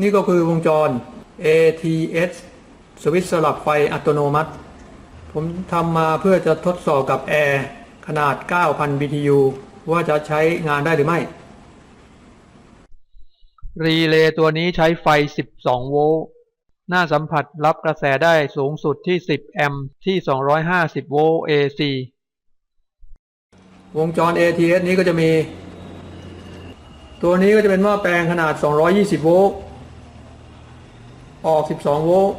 นี่ก็คือวงจร ATS สวิตช์สลับไฟอัตโนมัติ ผมทำมาเพื่อจะทดสอบกับแอร์ขนาด 9,000 BTU ว่าจะใช้งานได้หรือไม่ รีเลย์ตัวนี้ใช้ไฟ 12 โวลต์ หน้าสัมผัสรับกระแสได้สูงสุดที่ 10 แอมป์ที่ 250 โวลต์ AC วงจร ATS นี้ก็จะมี ตัวนี้ก็จะเป็นหม้อแปลงขนาด 220 โวลต์ ออก 12 โวลต์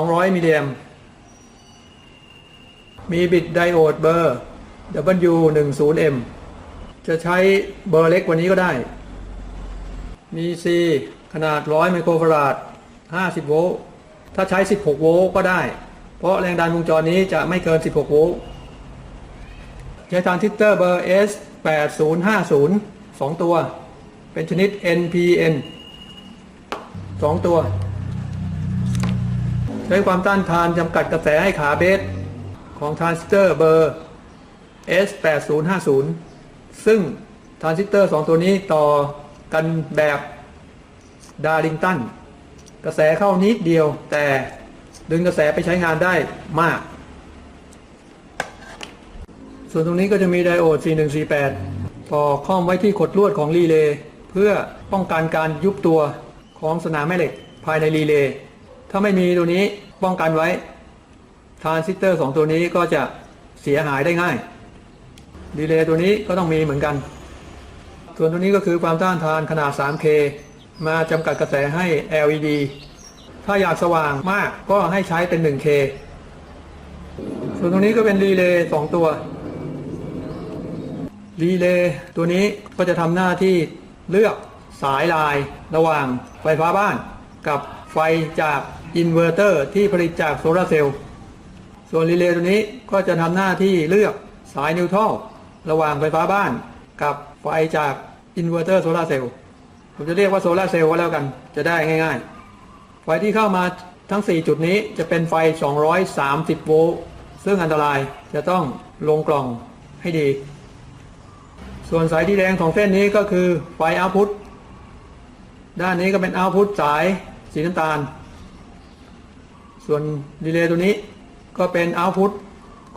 200 มิลลิแอมมีบิตไดโอดเบอร์ W10M จะใช้เบอร์เล็กกว่านี้ก็ได้ มี C ขนาด 100 ไมโครฟาราด 50 โวลต์ ถ้าใช้ 16 โวลต์ก็ได้ เพราะแรงดันวงจรนี้จะไม่เกิน 16 โวลต์ ใช้ทรานซิสเตอร์เบอร์ S 8050 2 ตัว เป็นชนิด NPN 2ตัว ใช้ความต้านทานจำกัดกระแสให้ขาเบสของทรานซิสเตอร์เบอร์ S 8050 ซึ่งทรานซิสเตอร์ 2 ตัวนี้ต่อกันแบบดาริงตันกระแสเข้านิดเดียว แต่ดึงกระแสไปใช้งานได้มาก ส่วนตรงนี้ก็จะมีไดโอด 4148 ต่อข้อมไว้ที่ขดลวดของรีเลย์เพื่อป้องกันการยุบตัว ของสนามแม่เหล็กภายในรีเลย์ถ้าไม่มีตัวนี้ป้องกันไว้ทรานซิสเตอร์ 2 ตัวนี้ก็จะเสียหายได้ง่ายรีเลย์ตัวนี้ก็ต้องมีเหมือนกัน ส่วนตัวนี้ก็คือความต้านทานขนาด 3K มาจำกัดกระแสให้ LED ถ้าอยากสว่างมากก็ให้ใช้เป็น 1K ส่วนตรงนี้ก็เป็นรีเลย์2ตัว รีเลย์ตัวนี้ก็จะทำหน้าที่เลือก สายลายระหว่างไฟฟ้าบ้าน กับไฟจากอินเวอร์เตอร์ที่ผลิตจากโซลาร์เซลล์ส่วนรีเลย์ตัวนี้ก็จะทำหน้าที่เลือกสายนิวทรัลระหว่างไฟฟ้าบ้าน กับไฟจากอินเวอร์เตอร์โซลาร์เซลล์ผมจะเรียกว่าโซลาร์เซลล์ก็แล้วกันจะได้ง่าย ๆ ไฟที่เข้ามาทั้ง 4 จุดนี้จะเป็นไฟ 230 โวลต์ซึ่งอันตรายจะต้องลงกล่องให้ดี ส่วนสายที่แดงของเส้นนี้ก็คือไฟเอาพุต ด้านนี้ก็เป็นเอาพุตสายสีน้ำตาล ส่วนรีเลย์ตัวนี้ก็เป็นเอาพุต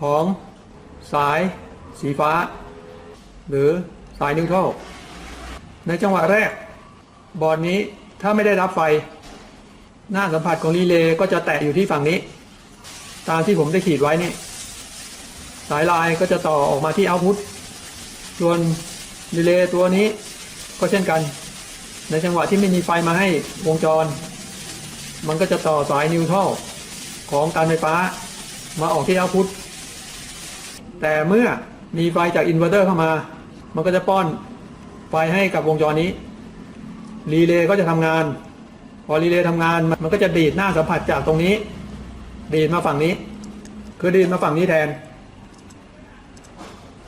ของสายสีฟ้า หรือสายนิวทรัลในจังหวะแรก บอร์ดนี้ถ้าไม่ได้รับไฟ หน้าสัมผัสของรีเลย์ก็จะแตะอยู่ที่ฝั่งนี้ ตามที่ผมได้ขีดไว้นี่ สายลายก็จะต่อออกมาที่เอาพุตส่วนรีเลย์ตัวนี้ก็เช่นกัน ในจังหวะที่ไม่มีไฟมาให้วงจร มันก็จะต่อสายนิวทรัลของการไฟฟ้ามาออกที่เอาพุตแต่เมื่อมีไฟจากอินเวอร์เตอร์เข้ามา มันก็จะป้อนไฟให้กับวงจรนี้ รีเลย์ก็จะทำงาน พอรีเลย์ทำงานมันก็จะดีดหน้าสัมผัสจากตรงนี้ ดีดมาฝั่งนี้ คือดีดมาฝั่งนี้แทน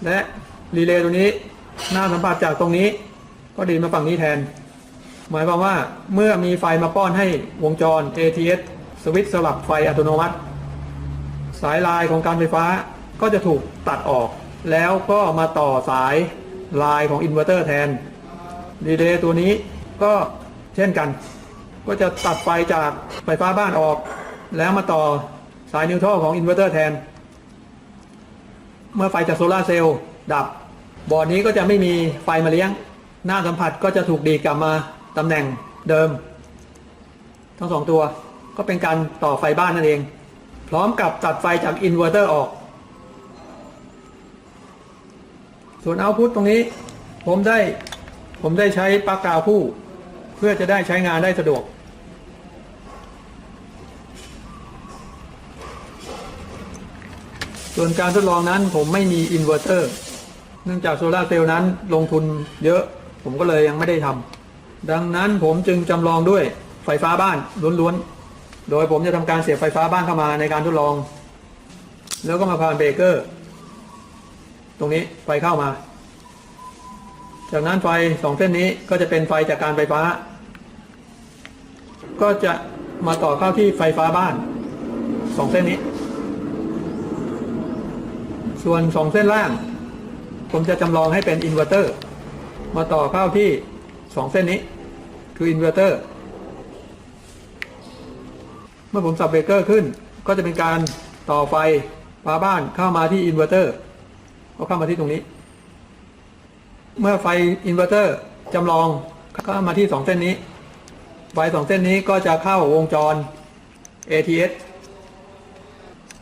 และรีเลย์ตัวนี้หน้าสัมผัสจากตรงนี้ ก็ดีดมาฝั่งนี้แทน หมายความว่าเมื่อมีไฟมาป้อนให้วงจร ATS สวิตช์สลับไฟอัตโนมัติ สายลายของการไฟฟ้าก็จะถูกตัดออก แล้วก็มาต่อสายลายของอินเวอร์เตอร์แทนรีเลย์ตัวนี้ก็เช่นกัน ก็จะตัดไฟจากไฟฟ้าบ้านออก แล้วมาต่อสายนิวทรัลของอินเวอร์เตอร์แทน เมื่อไฟจากโซลาเซลล์ดับ บอร์ดนี้ก็จะไม่มีไฟมาเลี้ยง หน้าสัมผัสก็จะถูกดีกลับมา ตำแหน่งเดิม ทั้งสองตัว ก็เป็นการต่อไฟบ้านนั่นเอง พร้อมกับตัดไฟจากอินเวอร์เตอร์ออก ส่วนเอาพุตตรงนี้ ผมได้ผมได้ใช้ปลั๊กกาวคู่ เพื่อจะได้ใช้งานได้สะดวก ส่วนการทดลองนั้นผมไม่มีอินเวอร์เตอร์ เนื่องจากโซลาเซลล์นั้นลงทุนเยอะ ผมก็เลยยังไม่ได้ทำ ดังนั้นผมจึงจำลองด้วยไฟฟ้าบ้านล้วนๆ โดยผมจะทำการเสียบไฟฟ้าบ้านเข้ามาในการทดลอง แล้วก็มาผ่านเบรกเกอร์ ตรงนี้ไฟเข้ามา จากนั้นไฟสองเส้นนี้ก็จะเป็นไฟจากการไฟฟ้า ก็จะมาต่อเข้าที่ไฟฟ้าบ้านสองเส้นนี้ ส่วนสองเส้นล่าง ผมจะจำลองให้เป็นอินเวอร์เตอร์ มาต่อเข้าที่สองเส้นนี้ คืออินเวอร์เตอร์เมื่อผมสับเบรกเกอร์ขึ้น ก็จะเป็นการต่อไฟฟ้าบ้านเข้ามาที่อินเวอร์เตอร์ก็เข้ามาที่ตรงนี้ เมื่อไฟอินเวอร์เตอร์จำลองเข้ามาที่สองเส้นนี้ ไฟสองเส้นนี้ก็จะเข้าวงจร ATS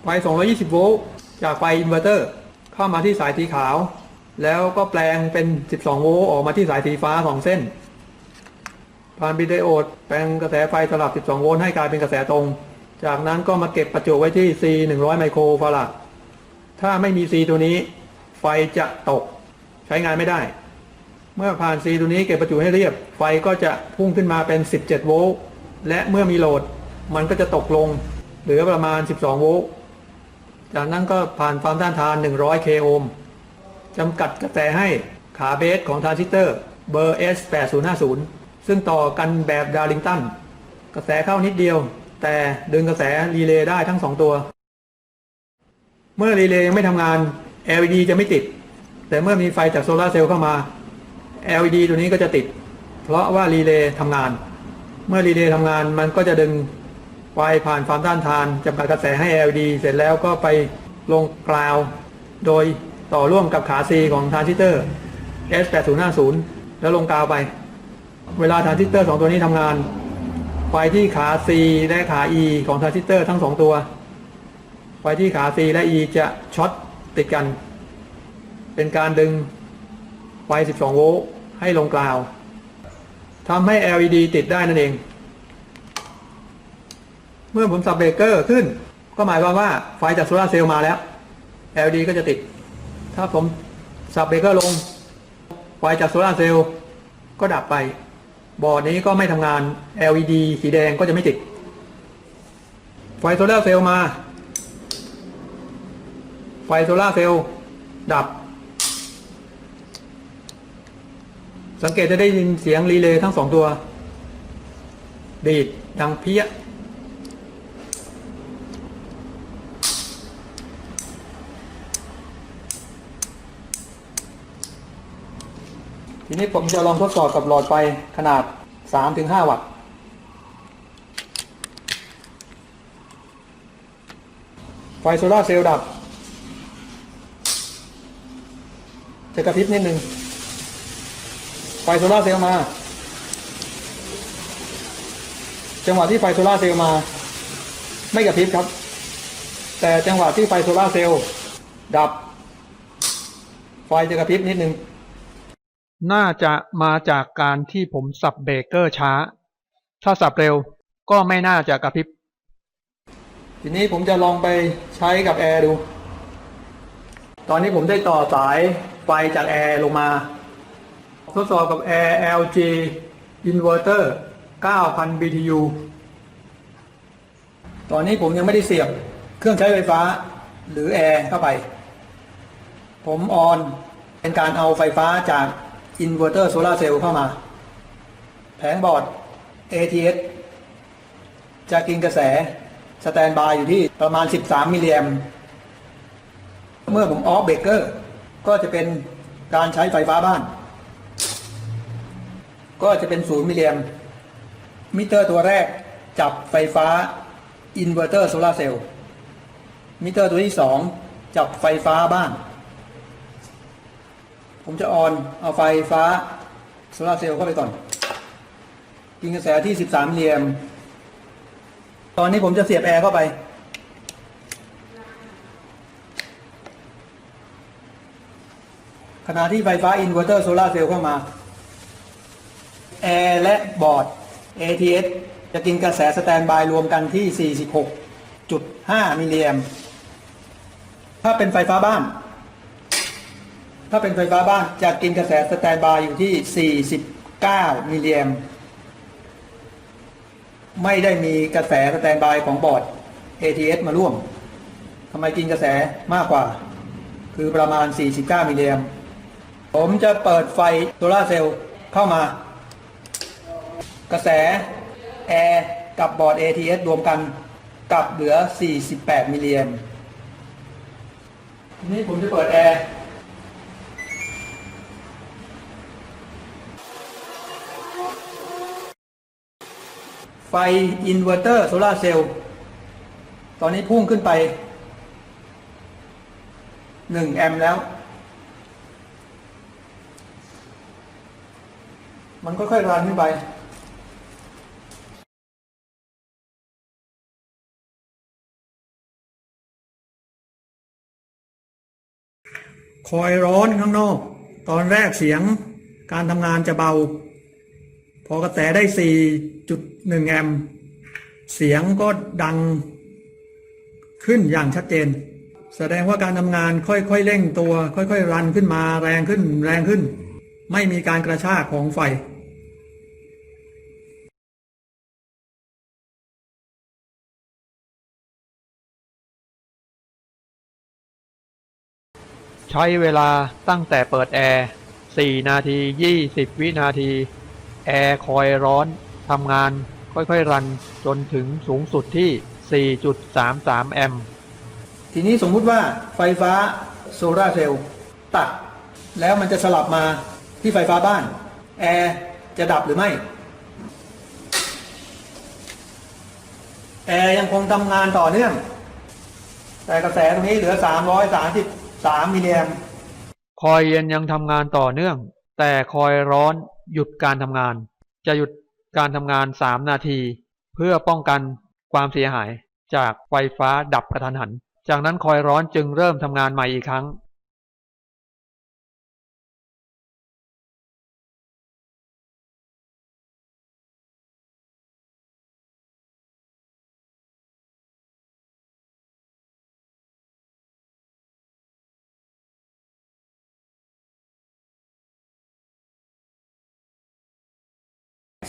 ไฟ 220 โวลต์จากไฟอินเวอร์เตอร์เข้ามาที่สายสีขาว แล้วก็แปลงเป็น 12 โวลต์ออกมาที่สายสีฟ้า 2 เส้น ผ่านบิดไดโอดแปลงกระแสไฟสลับ 12 โวลต์ให้กลายเป็นกระแสตรง จากนั้นก็มาเก็บประจุไว้ที่ C 100 ไมโครฟาราด ถ้าไม่มี C ตัวนี้ ไฟจะตก ใช้งานไม่ได้ เมื่อผ่าน C ตัวนี้เก็บประจุให้เรียบ ไฟก็จะพุ่งขึ้นมาเป็น 17 โวลต์ และเมื่อมีโหลด มันก็จะตกลง เหลือประมาณ 12 โวลต์ จากนั้นก็ผ่านความต้านทาน 100 k โอห์มจำกัดกระแสให้ขาเบสของทรานซิสเตอร์เบอร์ S8050 ซึ่งต่อกันแบบดาร์ลิงตันกระแสเข้านิดเดียว แต่ดึงกระแสรีเลย์ได้ทั้ง 2 ตัว เมื่อรีเลย์ยังไม่ทำงาน LED จะไม่ติด แต่เมื่อมีไฟจากโซลาร์เซลล์เข้ามา LED ตัวนี้ก็จะติด เพราะว่ารีเลย์ทำงาน เมื่อรีเลย์ทำงานมันก็จะดึงไฟผ่านความต้านทานจำกัดกระแสให้ LED เสร็จแล้วก็ไปลงกราว โดยต่อร่วมกับขา C ของทรานซิสเตอร์ S8050 แล้วลงกาวไป เวลาทรานซิสเตอร์2ตัวนี้ทำงานไฟที่ขา C และขา E ของทรานซิสเตอร์ทั้ง2ตัวไฟที่ขา C และ E จะช็อตติดกัน เป็นการดึงไฟ 12 โวลต์ให้ลงกราวทำให้ LED ติดได้นั่นเอง เมื่อผมสับเบรกเกอร์ขึ้น ก็หมายความว่าไฟจากโซลาร์เซลล์มาแล้ว LED ก็จะติด ถ้าผมสับเบรกเกอร์ลง ไฟจากโซลาร์เซลล์ก็ดับไป บอร์ดนี้ก็ไม่ทำงาน LED สีแดงก็จะไม่ติด ไฟโซลาเซลล์มา ไฟโซลาเซลล์ดับ สังเกตจะได้ยินเสียงรีเลย์ทั้งสองตัว ดีดดังเพี้ย ทีนี้ผมจะลองทดสอบกับหลอดไฟขนาด 3-5 วัตต์ ไฟโซลาเซลล์ดับ จะกระพริบนิดนึง ไฟโซลาเซลล์มา จังหวะที่ไฟโซลาเซลล์มา ไม่กระพริบครับ แต่จังหวะที่ไฟโซลาเซลล์ดับ ไฟจะกระพริบนิดนึง น่าจะมาจากการที่ผมสับเบรกเกอร์ช้า ถ้าสับเร็วก็ไม่น่าจะกระพริบ ทีนี้ผมจะลองไปใช้กับแอร์ดู ตอนนี้ผมได้ต่อสายไฟจากแอร์ลงมา ทดสอบกับแอร์ LG Inverter 9,000 BTU ตอนนี้ผมยังไม่ได้เสียบเครื่องใช้ไฟฟ้าหรือแอร์เข้าไป ผมออนเป็นการเอาไฟฟ้าจาก อินเวอร์เตอร์โซลาเซลล์เข้ามา แผงบอร์ด ATS จะกินกระแสสแตนบายอยู่ที่ประมาณ 13 มิลลิแอมป์เมื่อผมออฟเบรกเกอร์ก็จะเป็นการใช้ไฟฟ้าบ้าน ก็จะเป็น0มิลลิแอมมิเตอร์ตัวแรกจับไฟฟ้าอินเวอร์เตอร์โซลาเซลล์มิเตอร์ตัวที่ 2 จับไฟฟ้าบ้าน ผมจะออนเอาไฟฟ้าโซลาเซลล์เข้าไปก่อน กินกระแสที่ 13มิลลิแอมตอนนี้ผมจะเสียบแอร์เข้าไป ขณะที่ไฟฟ้าอินเวอร์เตอร์โซลาเซลล์เข้ามา แอร์และบอร์ด ATS จะกินกระแสสแตนบายรวมกันที่ 46.5 มิลลิแอมถ้าเป็นไฟฟ้าบ้าน ถ้าเป็นไฟฟ้าบ้านจะกินกระแสสแตนบายอยู่ที่ 49 มิลลิแอมไม่ได้มีกระแสสแตนบายของบอร์ด ATS มาร่วมทำไมกินกระแสมากกว่า คือประมาณ 49 มิลลิแอมผมจะเปิดไฟโซลาเซลล์เข้ามา กระแสแอร์กับบอร์ด ATS รวมกันกลับเหลือ 48 มิลลิแอมนี้ผมจะเปิดแอร์ ไฟอินเวอร์เตอร์โซลาเซลล์ตอนนี้พุ่งขึ้นไป 1 แอมป์แล้ว มันก็ค่อยๆรันขึ้นไปคอยร้อนข้างนอก ตอนแรกเสียงการทำงานจะเบา พอกระแสได้ 4.1 แอมป์เสียงก็ดังขึ้นอย่างชัดเจน แสดงว่าการทำงานค่อยๆเร่งตัว ค่อยๆ รันขึ้นมาแรงขึ้นแรงขึ้น ไม่มีการกระชากของไฟใช้เวลาตั้งแต่เปิดแอร์ 4 นาที 20 วินาที แอร์คอยร้อนทำงานค่อยๆ รันจนถึงสูงสุดที่ 4.33 แอมป์ทีนี้สมมุติว่าไฟฟ้าโซลาร์เซลล์ตัด แล้วมันจะสลับมาที่ไฟฟ้าบ้าน แอร์จะดับหรือไม่ แอร์ยังคงทำงานต่อเนื่อง แต่กระแสตรงนี้เหลือ 333มิลลิแอมป์คอยเย็นยังทำงานต่อเนื่อง แต่คอยร้อน หยุดการทำงาน จะหยุดการทำงาน 3 นาที เพื่อป้องกันความเสียหายจากไฟฟ้าดับกระทันหัน จากนั้นคอยร้อนจึงเริ่มทำงานใหม่อีกครั้ง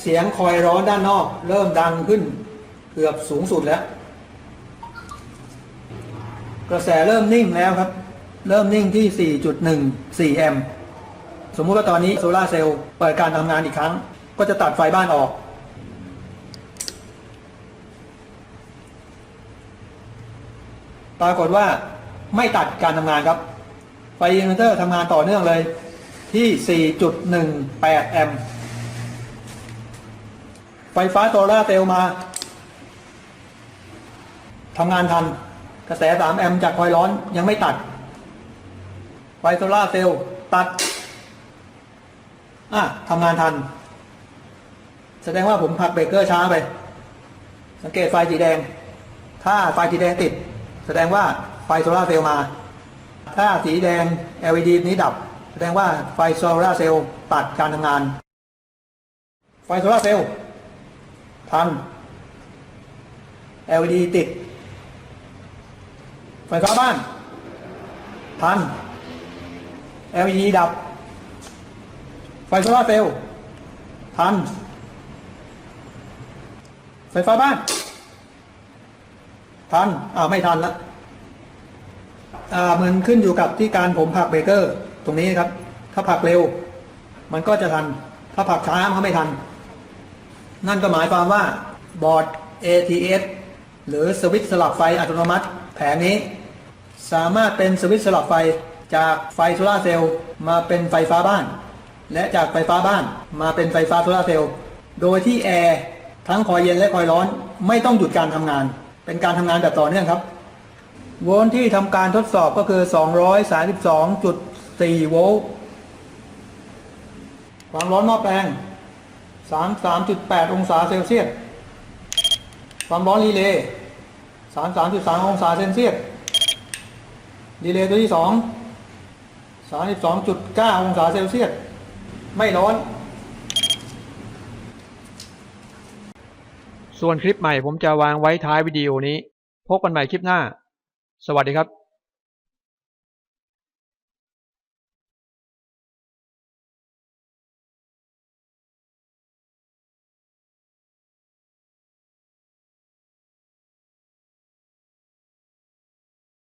เสียงคอยร้อนด้านนอก เริ่มดังขึ้น เกือบสูงสุดแล้ว กระแสเริ่มนิ่งแล้วครับ เริ่มนิ่งที่ 4.14 แอมป์สมมุติว่าตอนนี้โซลาร์เซลล์เปิดการทำงานอีกครั้ง ก็จะตัดไฟบ้านออก ปรากฏว่าไม่ตัดการทำงานครับ ไฟอินเวอร์เตอร์ทำงานต่อเนื่องเลยที่ 4.18 แอมป์ ไฟฟ้าโซลาร์เซลล์มาทำงานทัน กระแส 3 แอมป์จากคอยร้อนยังไม่ตัด ไฟโซล่าเซลล์ตัด อะทำงานทัน แสดงว่าผมผลักเบรกเกอร์ช้าไป สังเกตไฟสีแดง ถ้าไฟสีแดงติด แสดงว่าไฟโซล่าเซลล์มา ถ้าสีแดง LED นี้ดับ แสดงว่าไฟโซล่าเซลล์ตัดการทำงาน ไฟโซล่าเซลล์ ทัน LED ติด ไฟฟ้าบ้านทัน LED ดับ ไฟโซลาเซลล์ทันไฟฟ้าบ้านทันอ้าวไม่ทันละอ่ามันขึ้นอยู่กับที่การผมผลักเบรกเกอร์ ตรงนี้ครับ ถ้าผลักเร็ว มันก็จะทัน ถ้าผลักช้ามันก็ไม่ทัน นั่นก็หมายความว่าบอร์ด ATS หรือสวิตช์สลับไฟอัตโนมัติ แผงนี้ สามารถเป็นสวิตช์สลับไฟจากไฟโซลาเซลล์มาเป็นไฟฟ้าบ้าน และจากไฟฟ้าบ้านมาเป็นไฟฟ้าโซลาเซลล์โดยที่แอร์ทั้งคอยเย็นและคอยร้อนไม่ต้องหยุดการทำงาน เป็นการทำงานแบบต่อเนื่องครับ โวลต์ที่ทำการทดสอบก็คือ 232.4 โวลต์ความร้อนหม้อแปลง 33.8 องศาเซลเซียส ความร้อนรีเลย์33.3 องศาเซลเซียส รีเลย์ตัวที่ 2 32.9 องศาเซลเซียส ไม่ร้อน ส่วนคลิปใหม่ผมจะวางไว้ท้ายวิดีโอนี้ พบกันใหม่คลิปหน้า สวัสดีครับ